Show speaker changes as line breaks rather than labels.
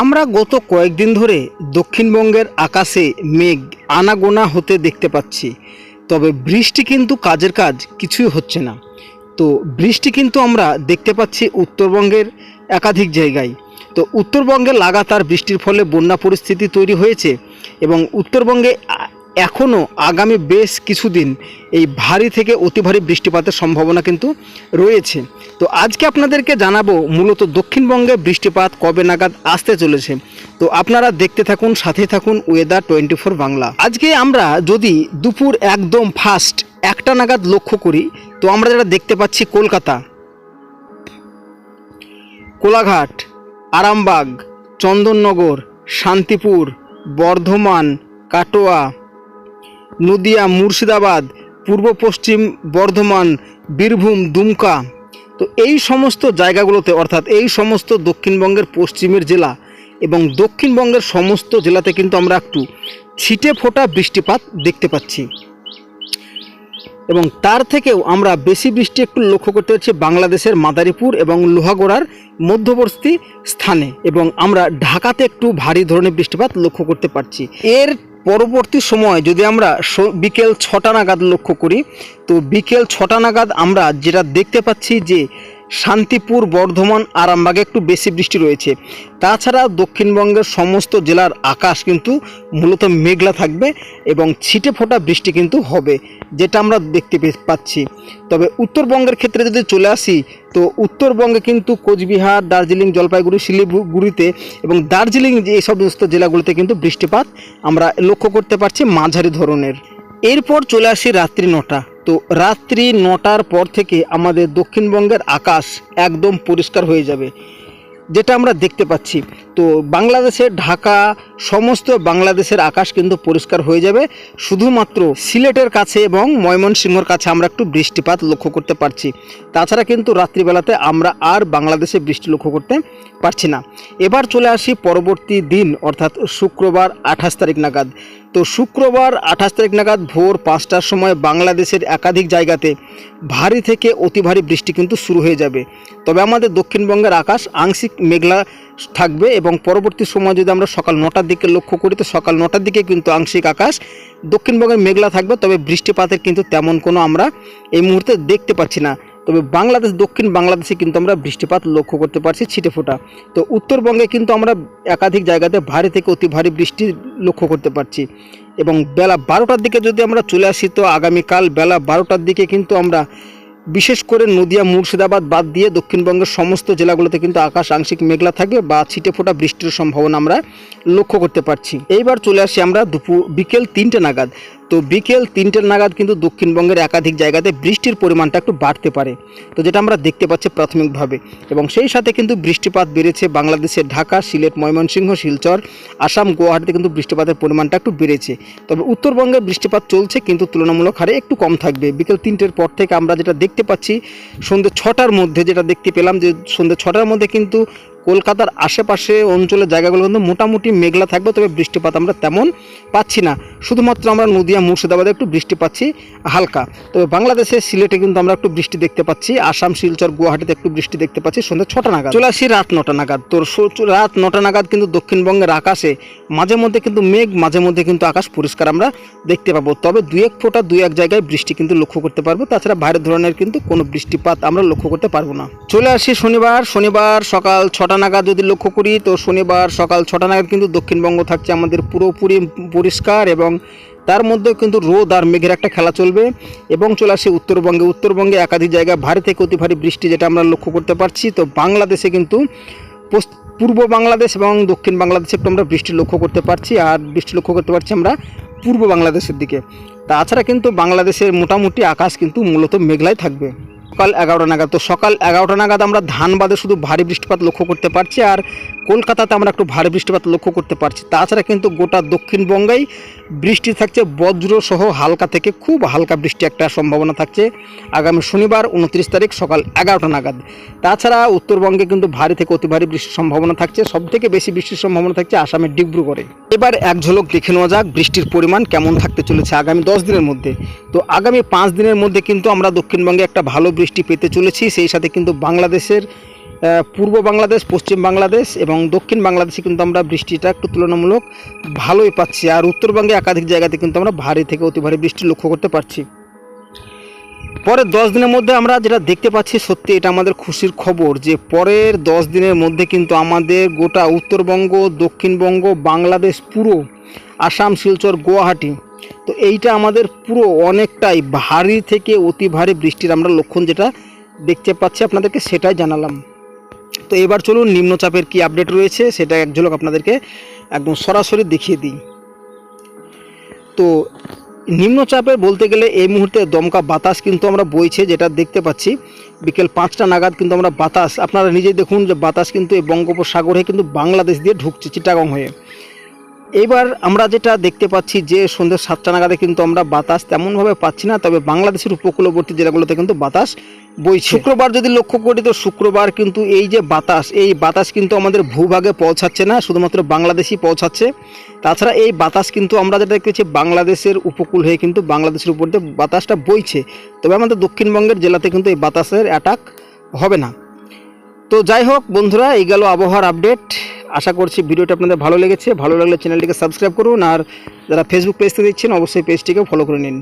আমরা গত কয়েকদিন ধরে দক্ষিণবঙ্গের আকাশে মেঘ, আনাগোনা হতে দেখতে পাচ্ছি। তবে বৃষ্টি কিন্তু কাজের কাজ কিছুই হচ্ছে না। তো বৃষ্টি কিন্তু আমরা দেখতে পাচ্ছি উত্তরবঙ্গের একাধিক জায়গায়। তো উত্তরবঙ্গে লাগাতার বৃষ্টির ফলে বন্যা পরিস্থিতি তৈরি হয়েছে এবং উত্তরবঙ্গে এখনও আগামী বেশ কিছুদিন এই ভারী থেকে অতি ভারী বৃষ্টিপাতের সম্ভাবনা কিন্তু রয়েছে। তো আজকে আপনাদেরকে জানাব মূলত দক্ষিণবঙ্গে বৃষ্টিপাত কবে নাগাদ আসতে চলেছে। তো আপনারা দেখতে থাকুন সাথে থাকুন ওয়েদার টোয়েন্টি ফোর বাংলা। আজকে আমরা যদি দুপুর একদম ফার্স্ট একটা নাগাদ লক্ষ্য করি, তো আমরা যেটা দেখতে পাচ্ছি কলকাতা, কোলাঘাট, আরামবাগ, চন্দননগর, শান্তিপুর, বর্ধমান, কাটোয়া নদিয়া, মুর্শিদাবাদ, পূর্ব পশ্চিম, বর্ধমান, বীরভূম, দুমকা। তো এই সমস্ত জায়গাগুলোতে, অর্থাৎ এই সমস্ত দক্ষিণবঙ্গের পশ্চিমের জেলা এবং দক্ষিণবঙ্গের সমস্ত জেলাতে কিন্তু আমরা একটু ছিটে ফোটা বৃষ্টিপাত দেখতে পাচ্ছি। এবং তার থেকেও আমরা বেশি বৃষ্টি একটু লক্ষ্য করতে পারছি বাংলাদেশের মাদারীপুর এবং লোহাগোড়ার মধ্যবর্তী স্থানে। এবং আমরা ঢাকাতে একটু ভারী ধরনের বৃষ্টিপাত লক্ষ্য করতে পারছি। এর পরবর্তী সময় যদি আমরা বিকেল ছটা নাগাদ লক্ষ্য করি, তো বিকেল ছটা নাগাদ আমরা যেটা দেখতে পাচ্ছি যে শান্তিপুর, বর্ধমান, আরামবাগে একটু বেশি বৃষ্টি রয়েছে। তাছাড়া দক্ষিণবঙ্গের সমস্ত জেলার আকাশ কিন্তু মূলত মেঘলা থাকবে এবং ছিটে ফোটা বৃষ্টি কিন্তু হবে, যেটা আমরা দেখতে পাচ্ছি। তবে উত্তরবঙ্গের ক্ষেত্রে যদি চলে আসি তো উত্তরবঙ্গে কিন্তু কোচবিহার, দার্জিলিং, জলপাইগুড়ি, শিলিগুড়িতে এবং দার্জিলিং যে এই সমস্ত জেলাগুলিতে কিন্তু বৃষ্টিপাত আমরা লক্ষ্য করতে পারছি মাঝারি ধরনের। এরপর চলে আসি রাত্রি নটা। তো রাত্রি নটার পর থেকে আমাদের দক্ষিণবঙ্গের আকাশ একদম পরিষ্কার হয়ে যাবে। যেটা আমরা দেখতে পাচ্ছি। তো বাংলাদেশের ঢাকা, সমস্ত বাংলাদেশের আকাশ কিন্তু পরিষ্কার হয়ে যাবে। শুধুমাত্র সিলেটের কাছে এবং ময়মনসিংহর কাছে আমরা একটু বৃষ্টিপাত লক্ষ্য করতে পারছি। তাছাড়া কিন্তু রাত্রিবেলাতে আমরা আর বাংলাদেশে বৃষ্টি লক্ষ্য করতে পারছি না। এবার চলে আসি পরবর্তী দিন, অর্থাৎ শুক্রবার আঠাশ তারিখ নাগাদ। তো শুক্রবার আঠাশ তারিখ নাগাদ ভোর পাঁচটার সময় বাংলাদেশের একাধিক জায়গাতে ভারী থেকে অতি ভারী বৃষ্টি কিন্তু শুরু হয়ে যাবে। তবে আমাদের দক্ষিণবঙ্গের আকাশ আংশিক মেঘলা থাকবে এবং পরবর্তী সময় যদি আমরা সকাল নটার দিকে লক্ষ্য করি, তো সকাল নটার দিকে কিন্তু আংশিক আকাশ দক্ষিণবঙ্গের মেঘলা থাকবে, তবে বৃষ্টিপাতের কিন্তু তেমন কোনো আমরা এই মুহূর্তে দেখতে পাচ্ছি না। তবে বাংলাদেশ, দক্ষিণ বাংলাদেশে কিন্তু আমরা বৃষ্টিপাত লক্ষ্য করতে পারছি ছিটে ফোটা। তো উত্তরবঙ্গে কিন্তু আমরা একাধিক জায়গাতে ভারী থেকে অতি ভারী বৃষ্টি লক্ষ্য করতে পারছি। এবং বেলা বারোটার দিকে যদি আমরা চলে আসি, তো আগামীকাল বেলা বারোটার দিকে কিন্তু আমরা বিশেষ করে নদিয়া, মুর্শিদাবাদ বাদ দিয়ে দক্ষিণবঙ্গের সমস্ত জেলাগুলোতে কিন্তু আকাশ আংশিক মেঘলা থাকবে বা ছিটে ফোটা বৃষ্টির সম্ভাবনা আমরা লক্ষ্য করতে পারছি। এইবার চলে আসি আমরা দুপুর, বিকেল তিনটে নাগাদ। তো বিকেল তিনটের নাগাদ কিন্তু দক্ষিণবঙ্গের একাধিক জায়গাতে বৃষ্টির পরিমাণটা একটু বাড়তে পারে। তো যেটা আমরা দেখতে পাচ্ছি প্রাথমিকভাবে। এবং সেই সাথে কিন্তু বৃষ্টিপাত বেড়েছে বাংলাদেশের ঢাকা, সিলেট, ময়মনসিংহ, শিলচর, আসাম, গুয়াহাটিতে কিন্তু বৃষ্টিপাতের পরিমাণটা একটু বেড়েছে। তবে উত্তরবঙ্গে বৃষ্টিপাত চলছে কিন্তু তুলনামূলক হারে একটু কম থাকবে। বিকেল তিনটের পর থেকে আমরা যেটা দেখতে পাচ্ছি, সন্ধ্যে ছটার মধ্যে যেটা দেখতে পেলাম যে সন্ধ্যে ছটার মধ্যে কিন্তু কলকাতার আশেপাশে অঞ্চলের জায়গাগুলো কিন্তু মোটামুটি মেঘলা থাকবে, তবে বৃষ্টিপাত আমরা তেমন পাচ্ছি না। শুধুমাত্র আমরা নদিয়া, মুর্শিদাবাদে একটু বৃষ্টি পাচ্ছি হালকা। তবে বাংলাদেশের সিলেটে কিন্তু আমরা একটু বৃষ্টি দেখতে পাচ্ছি, আসাম, শিলচর, গুয়াহাটিতে একটু বৃষ্টি দেখতে পাচ্ছি। সন্ধ্যে ছটা নাগাদ। চলে আসি রাত নটা নাগাদ। তোর রাত নটা নাগাদ কিন্তু দক্ষিণবঙ্গের আকাশে মাঝে মধ্যে কিন্তু মেঘ, মাঝে মধ্যে কিন্তু আকাশ পরিষ্কার আমরা দেখতে পাবো। তবে দুই এক ফোঁটা, দুই এক জায়গায় বৃষ্টি কিন্তু লক্ষ্য করতে পারব। তাছাড়া বাইরের ধরনের কিন্তু কোনো বৃষ্টিপাত আমরা লক্ষ্য করতে পারব না। চলে আসি শনিবার। শনিবার সকাল ছটা নাগাদ যদি লক্ষ্য করি, তো শনিবার সকাল ছটা নাগাদ কিন্তু দক্ষিণবঙ্গ থাকছে আমাদের পুরোপুরি পরিষ্কার এবং তার মধ্যেও কিন্তু রোদ আর মেঘের একটা খেলা চলবে এবং চলে আসে উত্তরবঙ্গে। উত্তরবঙ্গে একাধিক জায়গায় ভারী থেকে অতি ভারী বৃষ্টি যেটা আমরা লক্ষ্য করতে পারছি। তো বাংলাদেশে কিন্তু পূর্ব বাংলাদেশ এবং দক্ষিণ বাংলাদেশে একটু আমরা বৃষ্টি লক্ষ্য করতে পারছি আর বৃষ্টি লক্ষ্য করতে পারছি আমরা পূর্ব বাংলাদেশের দিকে। তাছাড়া কিন্তু বাংলাদেশের মোটামুটি আকাশ কিন্তু মূলত মেঘলাই থাকবে। সকাল এগারোটা নাগাদ। তো সকাল এগারোটা নাগাদ আমরা ধানবাদে শুধু ভারী বৃষ্টিপাত লক্ষ্য করতে পারছি। আর কলকাতাতে আমরা একটু ভারী বৃষ্টিপাত লক্ষ্য করতে পারছি। তাছাড়া কিন্তু গোটা দক্ষিণবঙ্গেই বৃষ্টি থাকছে বজ্র সহ হালকা থেকে খুব হালকা বৃষ্টি একটা সম্ভাবনা থাকছে। আগামী শনিবার উনত্রিশ তারিখ সকাল এগারোটা নাগাদ। তাছাড়া উত্তরবঙ্গে কিন্তু ভারী থেকে অতি ভারী বৃষ্টির সম্ভাবনা থাকছে সব থেকে বেশি বৃষ্টির সম্ভাবনা থাকছে আসামের ডিব্রুগড়ে। এবার এক ঝলক দেখে নেওয়া যাক বৃষ্টির পরিমাণ কেমন থাকতে চলেছে আগামী দশ দিনের মধ্যে। তো আগামী পাঁচ দিনের মধ্যে কিন্তু আমরা দক্ষিণবঙ্গে একটা ভালো বৃষ্টি পেতে চলেছি, সেই সাথে কিন্তু বাংলাদেশের পূর্ব বাংলাদেশ, পশ্চিম বাংলাদেশ এবং দক্ষিণ বাংলাদেশে কিন্তু আমরা বৃষ্টিটা একটু তুলনামূলক ভালোই পাচ্ছি। আর উত্তরবঙ্গে একাধিক জায়গাতে কিন্তু আমরা ভারী থেকে অতি ভারী বৃষ্টি লক্ষ্য করতে পারছি। পরের দশ দিনের মধ্যে আমরা যেটা দেখতে পাচ্ছি সত্যি এটা আমাদের খুশির খবর যে পরের দশ দিনের মধ্যে কিন্তু আমাদের গোটা উত্তরবঙ্গ, দক্ষিণবঙ্গ, বাংলাদেশ পুরো, আসাম, শিলচর, গুয়াহাটি, তো এইটা আমাদের পুরো অনেকটাই ভারী থেকে অতি ভারী বৃষ্টির আমরা লক্ষণ যেটা দেখতে পাচ্ছি, আপনাদেরকে সেটাই জানালাম। তো এবার চলুন নিম্নচাপের কি আপডেট রয়েছে সেটা এক ঝলক আপনাদেরকে একদম সরাসরি দেখিয়ে দিই। তো নিম্নচাপে বলতে গেলে এই মুহূর্তে দমকা বাতাস কিন্তু আমরা বইছে যেটা দেখতে পাচ্ছি। বিকেল পাঁচটা নাগাদ কিন্তু আমরা বাতাস, আপনারা নিজেই দেখুন যে বাতাস কিন্তু এই বঙ্গোপসাগরে কিন্তু বাংলাদেশ দিয়ে ঢুকছে, চিটাগং হয়ে। এইবার আমরা যেটা দেখতে পাচ্ছি যে সন্ধ্যে সাতটা নাগাদে কিন্তু আমরা বাতাস তেমনভাবে পাচ্ছি না, তবে বাংলাদেশের উপকূলবর্তী জেলাগুলোতে কিন্তু বাতাস বই শুক্রবার যদি লক্ষ্য করি তো শুক্রবার কিন্তু এই যে বাতাস, এই বাতাস কিন্তু আমাদের ভূভাগে পৌঁছাচ্ছে না, শুধুমাত্র বাংলাদেশই পৌঁছাচ্ছে। তাছাড়া এই বাতাস কিন্তু আমরা যেটা দেখতেছি বাংলাদেশের উপকূল হয়ে কিন্তু বাংলাদেশের উপর দিয়ে বাতাসটা বইছে। তবে আমাদের দক্ষিণবঙ্গের জেলাতে কিন্তু এই বাতাসের অ্যাটাক হবে না। তো যাই হোক বন্ধুরা, এই গেল আবহাওয়ার আপডেট আশা করছি ভিডিওটা আপনাদের ভালো লেগেছে। ভালো লাগলে চ্যানেলটিকে সাবস্ক্রাইব করুন আর যারা ফেসবুক পেজ থেকে অবশ্যই পেজটিকে ফলো করে নিন।